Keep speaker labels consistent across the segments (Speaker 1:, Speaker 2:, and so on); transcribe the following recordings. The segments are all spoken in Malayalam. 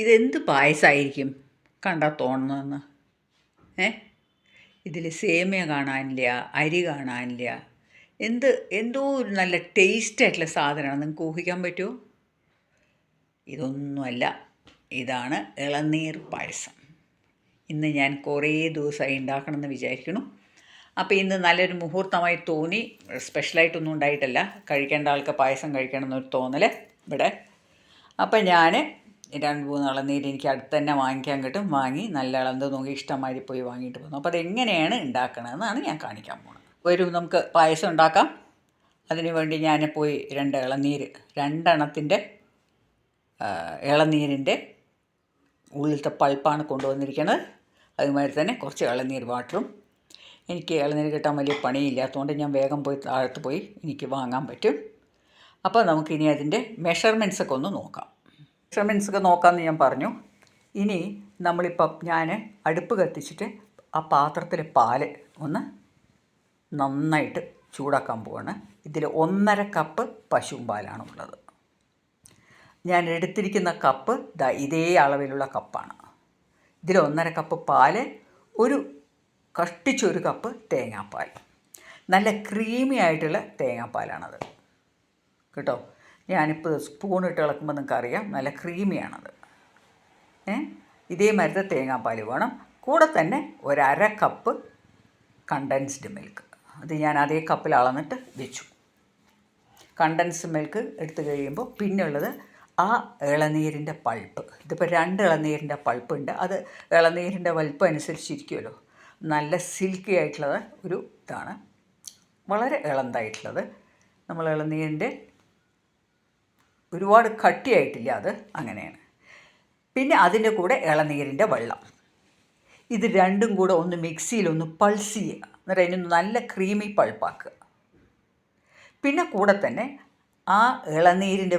Speaker 1: ഇതെന്ത് പായസമായിരിക്കും കണ്ടാൽ തോന്നുന്നതെന്ന്. ഏ? ഇതിൽ സേമിയ കാണാനില്ല അരി കാണാനില്ല. എന്ത് എന്തോ ഒരു നല്ല ടേസ്റ്റ് ആയിട്ടുള്ള സാധനമാണ്. നിങ്ങൾക്ക് ഊഹിക്കാൻ പറ്റുമോ ഇതൊന്നുമല്ല. ഇതാണ് ഇളനീർ പായസം. ഇന്ന് ഞാൻ കുറേ ദിവസമായി ഉണ്ടാക്കണമെന്ന് വിചാരിക്കുന്നു. അപ്പോൾ ഇന്ന് നല്ലൊരു മുഹൂർത്തമായി തോന്നി. സ്പെഷ്യലായിട്ടൊന്നും ഉണ്ടായിട്ടല്ല. കഴിക്കേണ്ട ആൾക്ക് പായസം കഴിക്കണം എന്നൊരു തോന്നൽ ഇവിടെ. അപ്പം ഞാൻ രണ്ട് മൂന്ന് ഇളനീര് എനിക്ക് അടുത്ത് തന്നെ വാങ്ങിക്കാൻ കിട്ടും. വാങ്ങി നല്ല ഇളന്ത് നോക്കി ഇഷ്ടമായി പോയി വാങ്ങിയിട്ട് പോകുന്നു അപ്പോൾ അതെങ്ങനെയാണ് ഉണ്ടാക്കണതെന്നാണ് ഞാൻ കാണിക്കാൻ പോകുന്നത് ഒരു നമുക്ക് പായസം ഉണ്ടാക്കാം. അതിനുവേണ്ടി ഞാൻ പോയി രണ്ട് ഇളനീര് രണ്ടെണ്ണത്തിന്റെ ഇളനീരിന്റെ ഉള്ളിലത്തെ പൾപ്പാണ് കൊണ്ടുവന്നിരിക്കുന്നത് അതുമാതിരി തന്നെ കുറച്ച് ഇളനീർ വാട്ടറും. എനിക്ക് ഇളനീര് കിട്ടാൻ വലിയ പണിയില്ലാത്തതുകൊണ്ട് ഞാൻ വേഗം പോയി താഴത്ത് പോയി എനിക്ക് വാങ്ങാൻ പറ്റും. അപ്പോൾ നമുക്കിനി അതിന്റെ മെഷർമെന്റ്സൊക്കെ ഒന്ന് നോക്കാം. മെഷർമെന്റ്സ് ഒക്കെ നോക്കാമെന്ന് ഞാൻ പറഞ്ഞു. ഇനി നമ്മളിപ്പം ഞാൻ അടുപ്പ് കത്തിച്ചിട്ട് ആ പാത്രത്തിലെ പാൽ ഒന്ന് നന്നായിട്ട് ചൂടാക്കാൻ പോവാണ്. ഇതിൽ ഒന്നര കപ്പ് പശുവും പാലാണ് ഉള്ളത്. ഞാൻ എടുത്തിരിക്കുന്ന കപ്പ് ദാ ഇതേ അളവിലുള്ള കപ്പാണ്. ഇതിൽ ഒന്നര കപ്പ് പാൽ ഒരു കഷ്ടിച്ചൊരു കപ്പ് തേങ്ങാപ്പാൽ. നല്ല ക്രീമി ആയിട്ടുള്ള തേങ്ങാപ്പാലാണത്. കേട്ടോ? ഞാനിപ്പോൾ സ്പൂൺ ഇട്ട് ഇളക്കുമ്പോൾ നിങ്ങൾക്ക് അറിയാം നല്ല ക്രീമിയാണത് ഏ? ഇതേ മരത്തെ തേങ്ങാപ്പാൽ വേണം. കൂടെ തന്നെ ഒരര കപ്പ് കണ്ടൻസ്ഡ് മിൽക്ക് അത് ഞാൻ അതേ കപ്പിൽ അളന്നിട്ട് വെച്ചു. കണ്ടൻസ്ഡ് മിൽക്ക് എടുത്തു കഴിയുമ്പോൾ പിന്നുള്ളത് ആ ഇളനീരിന്റെ പൾപ്പ് ഇതിപ്പോൾ രണ്ട് ഇളനീരിന്റെ പൾപ്പുണ്ട് അത് ഇളനീരിന്റെ വലുപ്പം അനുസരിച്ചിരിക്കുമല്ലോ. നല്ല സിൽക്കി ആയിട്ടുള്ളത് ഒരു ഇതാണ്. വളരെ ഇളന്തായിട്ടുള്ളത്. നമ്മൾ ഇളനീരിന്റെ ഒരുപാട് കട്ടിയായിട്ടില്ല അത്. അങ്ങനെയാണ്. പിന്നെ അതിന്റെ കൂടെ ഇളനീരിന്റെ വെള്ളം. ഇത് രണ്ടും കൂടെ ഒന്ന് മിക്സിയിലൊന്ന് പൾസ് ചെയ്യുക. എന്നിട്ട് അതിനൊന്ന് നല്ല ക്രീമി പൾപ്പാക്കുക. പിന്നെ കൂടെ തന്നെ ആ ഇളനീരിന്റെ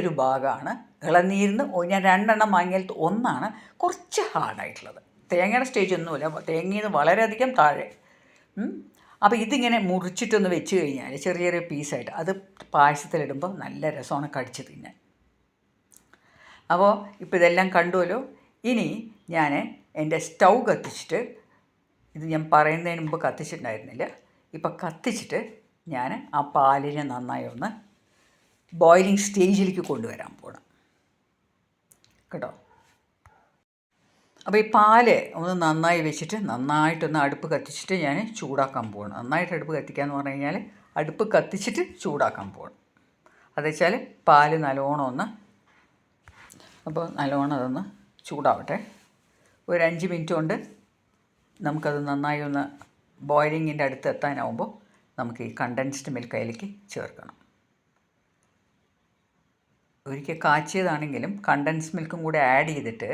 Speaker 1: ഒരു ഭാഗമാണ്. ഇളനീരിന് ഞാൻ രണ്ടെണ്ണം വാങ്ങിയാൽ ഒന്നാണ് കുറച്ച് ഹാർഡായിട്ടുള്ളത് തേങ്ങയുടെ സ്റ്റേജ് ഒന്നുമില്ല. തേങ്ങയിൽ നിന്ന് വളരെയധികം താഴെ. അപ്പോൾ ഇതിങ്ങനെ മുറിച്ചിട്ടൊന്ന് വെച്ച് കഴിഞ്ഞാൽ ചെറിയ ചെറിയ പീസായിട്ട് അത് പായസത്തിലിടുമ്പോൾ നല്ല രസമാണ് കടിച്ച് തിന്നാൻ. അപ്പോൾ ഇപ്പോൾ ഇതെല്ലാം കണ്ടുവല്ലോ? ഇനി ഞാൻ എന്റെ സ്റ്റൗ കത്തിച്ചിട്ട് ഇത് ഞാൻ പറയുന്നതിന് മുമ്പ് കത്തിച്ചിട്ടുണ്ടായിരുന്നില്ല. ഇപ്പം കത്തിച്ചിട്ട് ഞാൻ ആ പാലിനെ നന്നായി ഒന്ന് ബോയിലിംഗ് സ്റ്റേജിലേക്ക് കൊണ്ടുവരാൻ പോകണം കേട്ടോ? അപ്പോൾ ഈ പാൽ ഒന്ന് നന്നായി വെച്ചിട്ട് നന്നായിട്ടൊന്ന് അടുപ്പ് കത്തിച്ചിട്ട് ഞാൻ ചൂടാക്കാൻ പോകണം നന്നായിട്ട് അടുപ്പ് കത്തിക്കുക എന്ന് പറഞ്ഞു കഴിഞ്ഞാൽ അടുപ്പ് കത്തിച്ചിട്ട് ചൂടാക്കാൻ പോകണം അത് വെച്ചാൽ പാൽ നല്ലോണം ഒന്ന് അപ്പോൾ നല്ലോണം അതൊന്ന് ചൂടാവട്ടെ. ഒരു അഞ്ച് മിനിറ്റ് കൊണ്ട് നമുക്കത് നന്നായി ഒന്ന് ബോയിലിങ്ങിന്റെ അടുത്ത് എത്താനാവുമ്പോൾ നമുക്ക് ഈ കണ്ടൻസ്ഡ് മിൽക്ക് അതിലേക്ക് ചേർക്കണം. ഒരിക്കൽ കാച്ചിയതാണെങ്കിലും കണ്ടൻസ് മിൽക്കും കൂടെ ആഡ് ചെയ്തിട്ട്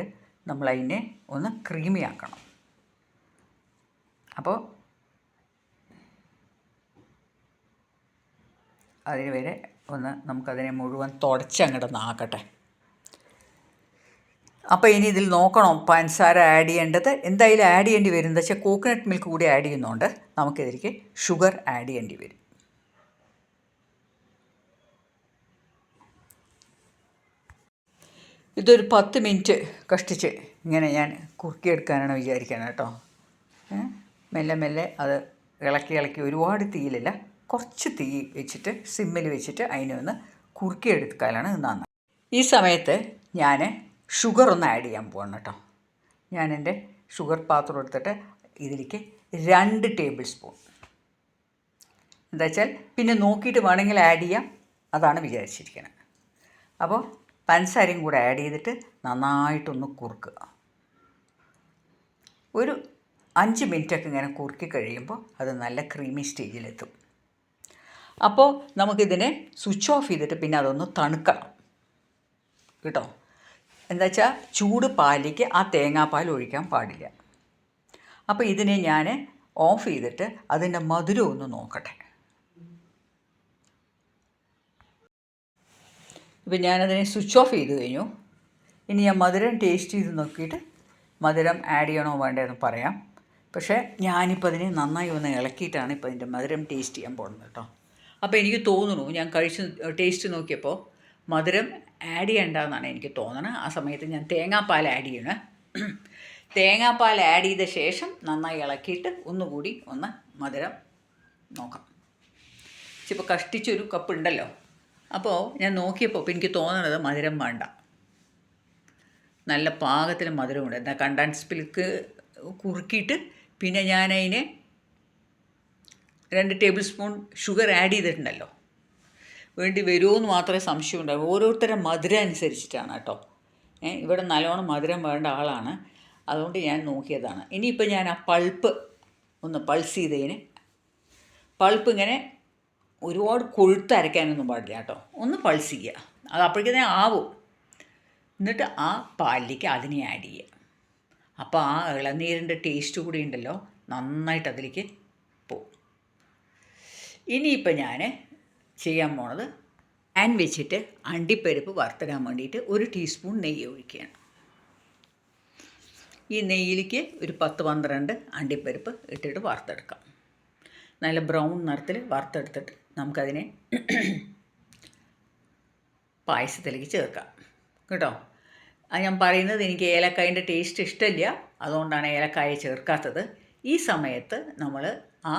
Speaker 1: നമ്മളതിനെ ഒന്ന് ക്രീമിയാക്കണം. അപ്പോൾ അതിന് വരെ ഒന്ന് നമുക്കതിനെ മുഴുവൻ തുടച്ച് അങ്ങോട്ട് നാക്കട്ടെ. അപ്പോൾ ഇനി ഇതിൽ നോക്കണം പഞ്ചസാര ആഡ് ചെയ്യേണ്ടത്. എന്തായാലും ആഡ് ചെയ്യേണ്ടി വരും എന്താ വെച്ചാൽ കോക്കനട്ട് മിൽക്ക് കൂടി ആഡ് ചെയ്യുന്നതുകൊണ്ട് നമുക്കിതിലേക്ക് ഷുഗർ ആഡ് ചെയ്യേണ്ടി വരും. ഇതൊരു പത്ത് മിനിറ്റ് കഷ്ടിച്ച് ഇങ്ങനെ ഞാൻ കുറുക്കിയെടുക്കാനാണ് വിചാരിക്കുന്നത് കേട്ടോ. മെല്ലെ മെല്ലെ അത് ഇളക്കി ഇളക്കി ഒരുപാട് തീയിലില്ല കുറച്ച് തീ വെച്ചിട്ട് സിമ്മിൽ വെച്ചിട്ട് അതിനെ ഒന്ന് കുറുക്കിയെടുക്കാനാണ് നന്ന് ഈ സമയത്ത് ഞാൻ ഷുഗർ ഒന്ന് ആഡ് ചെയ്യാൻ പോകണം കേട്ടോ. ഞാൻ എന്റെ ഷുഗർ പാത്രം എടുത്തിട്ട് ഇതിലേക്ക് രണ്ട് ടേബിൾ സ്പൂൺ. എന്താ വെച്ചാൽ പിന്നെ നോക്കിയിട്ട് വേണമെങ്കിൽ ആഡ് ചെയ്യാം അതാണ് വിചാരിച്ചിരിക്കുന്നത് അപ്പോൾ പഞ്ചസാരയും കൂടെ ആഡ് ചെയ്തിട്ട് നന്നായിട്ടൊന്ന് കുറുക്കുക ഒരു അഞ്ച് മിനിറ്റൊക്കെ ഇങ്ങനെ കുറുക്കി കഴിയുമ്പോൾ അത് നല്ല ക്രീമി സ്റ്റേജിലെത്തും അപ്പോൾ നമുക്കിതിനെ സ്വിച്ച് ഓഫ് ചെയ്തിട്ട് പിന്നെ അതൊന്ന് തണുക്കണം. കേട്ടോ? എന്താ വെച്ചാൽ ചൂട് പാലിലേക്ക് ആ തേങ്ങാപ്പാൽ ഒഴിക്കാൻ പാടില്ല. അപ്പോൾ ഇതിനെ ഞാൻ ഓഫ് ചെയ്തിട്ട് അതിന്റെ മധുരം ഒന്ന് നോക്കട്ടെ. ഇപ്പം ഞാനതിനെ സ്വിച്ച് ഓഫ് ചെയ്ത് കഴിഞ്ഞു. ഇനി ഞാൻ മധുരം ടേസ്റ്റ് ചെയ്ത് നോക്കിയിട്ട് മധുരം ആഡ് ചെയ്യണോ വേണ്ടതെന്ന് പറയാം. പക്ഷേ ഞാനിപ്പോൾ അതിനെ നന്നായി ഒന്ന് ഇളക്കിയിട്ടാണ് ഇപ്പോൾ അതിന്റെ മധുരം ടേസ്റ്റ് ചെയ്യാൻ പോകുന്നത് കേട്ടോ. അപ്പോൾ എനിക്ക് തോന്നുന്നു ഞാൻ കഴിച്ച് ടേസ്റ്റ് നോക്കിയപ്പോൾ മധുരം ആഡ് ചെയ്യേണ്ടതെന്നാണ് എനിക്ക് തോന്നുന്നത് ആ സമയത്ത് ഞാൻ തേങ്ങാപ്പാൽ ആഡ് ചെയ്യണേ. തേങ്ങാപ്പാൽ ആഡ് ചെയ്ത ശേഷം നന്നായി ഇളക്കിയിട്ട് ഒന്നുകൂടി ഒന്ന് മധുരം നോക്കാം. ഇപ്പോൾ കഷ്ടിച്ചൊരു കപ്പ് ഉണ്ടല്ലോ. അപ്പോൾ ഞാൻ നോക്കിയപ്പോൾ എനിക്ക് തോന്നണത് മധുരം വേണ്ട. നല്ല പാകത്തിന് മധുരമുണ്ട്. എന്നാൽ കണ്ടൻസ് മിൽക്ക് കുറുക്കിയിട്ട് പിന്നെ ഞാൻ അതിന് രണ്ട് ടേബിൾ സ്പൂൺ ഷുഗർ ആഡ് ചെയ്തിട്ടുണ്ടല്ലോ. വേണ്ടി വരുമോ മാത്രമേ സംശയം ഉണ്ടാവൂ. ഓരോരുത്തരുടെ മധുരം അനുസരിച്ചിട്ടാണ് കേട്ടോ. ഇവിടെ നല്ലോണം മധുരം വേണ്ട ആളാണ്. അതുകൊണ്ട് ഞാൻ നോക്കിയതാണ്. ഇനിയിപ്പോൾ ഞാൻ ആ പൾപ്പ് ഒന്ന് പൾസ് ചെയ്തതിന്. പൾപ്പ് ഇങ്ങനെ ഒരുപാട് കൊഴുത്ത് അരയ്ക്കാനൊന്നും പാടില്ല കേട്ടോ. ഒന്ന് പൾസ് ചെയ്യുക അത് അപ്പോഴേക്കും ആവും. എന്നിട്ട് ആ പാലിലേക്ക് അതിനെ ആഡ് ചെയ്യുക. അപ്പോൾ ആ ഇളനീരിന്റെ ടേസ്റ്റ് കൂടി ഉണ്ടല്ലോ. നന്നായിട്ട് അതിലേക്ക് പോവും ഇനിയിപ്പോൾ ഞാൻ ചെയ്യാൻ പോണത് പാൻ വെച്ചിട്ട് അണ്ടിപ്പരിപ്പ് വറുത്തിടാൻ വേണ്ടിയിട്ട് ഒരു ടീസ്പൂൺ നെയ്യ് ഒഴിക്കുകയാണ്. ഈ നെയ്യിലേക്ക് ഒരു പത്ത് പന്ത്രണ്ട് അണ്ടിപ്പരിപ്പ് ഇട്ടിട്ട് വറുത്തെടുക്കാം. നല്ല ബ്രൗൺ നിറത്തിൽ വറുത്തെടുത്തിട്ട് നമുക്കതിനെ പായസത്തിലേക്ക് ചേർക്കാം. കേട്ടോ? അത് ഞാൻ പറയുന്നത് എനിക്ക് ഏലക്കായന്റെ ടേസ്റ്റ് ഇഷ്ടമില്ല. അതുകൊണ്ടാണ് ഏലക്കായ ചേർക്കാത്തത്. ഈ സമയത്ത് നമ്മൾ ആ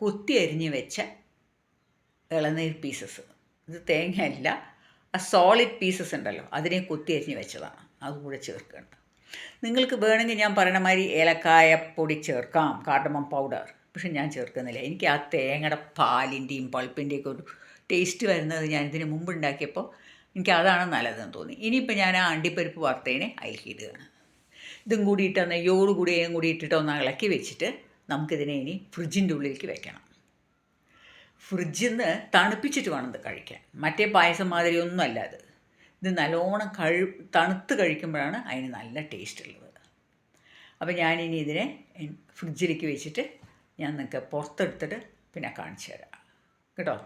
Speaker 1: കുത്തി അരിഞ്ഞ് വെച്ച ഇളനീർ പീസസ് ഇത് തേങ്ങയല്ല ആ സോളിഡ് പീസസ് ഉണ്ടല്ലോ അതിനെ കുത്തി അരിഞ്ഞ് വെച്ചതാണ്. അതുകൂടെ ചേർക്കേണ്ടത്. നിങ്ങൾക്ക് വേണമെങ്കിൽ ഞാൻ പറയണ മാതിരി ഏലക്കായ പൊടി ചേർക്കാം കാർഡമം പൗഡർ പക്ഷെ ഞാൻ ചേർക്കുന്നില്ല. എനിക്ക് ആ തേങ്ങയുടെ പാലിന്റെയും പൾപ്പിന്റെയൊക്കെ ഒരു ടേസ്റ്റ് വരുന്നത് ഞാൻ ഇതിന് മുമ്പ് ഉണ്ടാക്കിയപ്പോൾ എനിക്ക് അതാണ് നല്ലതെന്ന് തോന്നി. ഇനിയിപ്പോൾ ഞാൻ ആ അണ്ടിപ്പരിപ്പ് വറുത്തതിനെ അയക്കിയിടുകയാണ് ഇതും കൂടി ഇട്ട് യോട് കൂടി ഇതും കൂടി ഇട്ടിട്ട് ഒന്ന് ഇളക്കി വെച്ചിട്ട് നമുക്കിതിനെ ഇനി ഫ്രിഡ്ജിന്റെ ഉള്ളിലേക്ക് വെക്കണം. ഫ്രിഡ്ജിൽ നിന്ന് തണുപ്പിച്ചിട്ട് വേണം ഇത് കഴിക്കാൻ. മറ്റേ പായസം മാതിരി ഒന്നും അല്ല അത്. ഇത് നല്ലോണം കഴി തണുത്ത് കഴിക്കുമ്പോഴാണ് അതിന് നല്ല ടേസ്റ്റ് ഉള്ളത്. അപ്പോൾ ഞാനിനി ഇതിനെ ഫ്രിഡ്ജിലേക്ക് വെച്ചിട്ട് ഞാൻ നിങ്ങൾക്ക് പുറത്തെടുത്തിട്ട് പിന്നെ കാണിച്ചു തരാം. കേട്ടോ?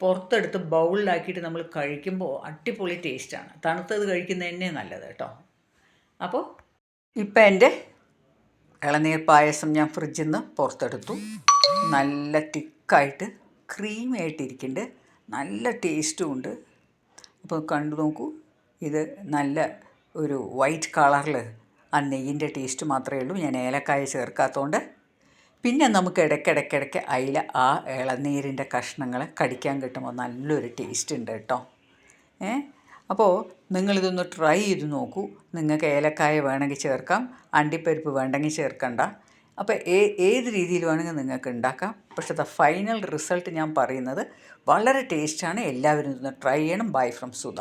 Speaker 1: പുറത്തെടുത്ത് ബൗളിലാക്കിയിട്ട് നമ്മൾ കഴിക്കുമ്പോൾ അടിപൊളി ടേസ്റ്റാണ്. തണുത്തത് കഴിക്കുന്നത് തന്നെ നല്ലത് കേട്ടോ. അപ്പോൾ ഇപ്പം എന്റെ ഇളനീർ പായസം ഞാൻ ഫ്രിഡ്ജിൽ നിന്ന് പുറത്തെടുത്തു. നല്ല തിക്കായിട്ട് ക്രീമി ആയിട്ടിരിക്കുന്നുണ്ട് നല്ല ടേസ്റ്റും ഉണ്ട്. അപ്പോൾ കണ്ടു നോക്കൂ. ഇത് നല്ല ഒരു വൈറ്റ് കളറിൽ ആ നെയ്യിന്റെ ടേസ്റ്റ് മാത്രമേ ഉള്ളൂ. ഞാൻ ഏലക്കായ ചേർക്കാത്തതുകൊണ്ട് പിന്നെ നമുക്ക് ഇടയ്ക്കിടയ്ക്കിടയ്ക്ക് അതിൽ ആ ഇളനീരിന്റെ കഷ്ണങ്ങൾ കടിക്കാൻ കിട്ടുമ്പോൾ നല്ലൊരു ടേസ്റ്റ് ഉണ്ട് കേട്ടോ. ഏ? അപ്പോൾ നിങ്ങളിതൊന്ന് ട്രൈ ചെയ്ത് നോക്കൂ. നിങ്ങൾക്ക് ഏലക്കായ വേണമെങ്കിൽ ചേർക്കാം അണ്ടിപ്പരിപ്പ് വേണ്ടെങ്കിൽ ചേർക്കണ്ട. അപ്പോൾ ഏ ഏത് രീതിയിൽ വേണമെങ്കിൽ നിങ്ങൾക്ക് ഉണ്ടാക്കാം. പക്ഷേ ദ ഫൈനൽ റിസൾട്ട് ഞാൻ പറയുന്നത് വളരെ ടേസ്റ്റാണ് എല്ലാവരും ഇതൊന്ന് ട്രൈ ചെയ്യണം. Bye from Sudha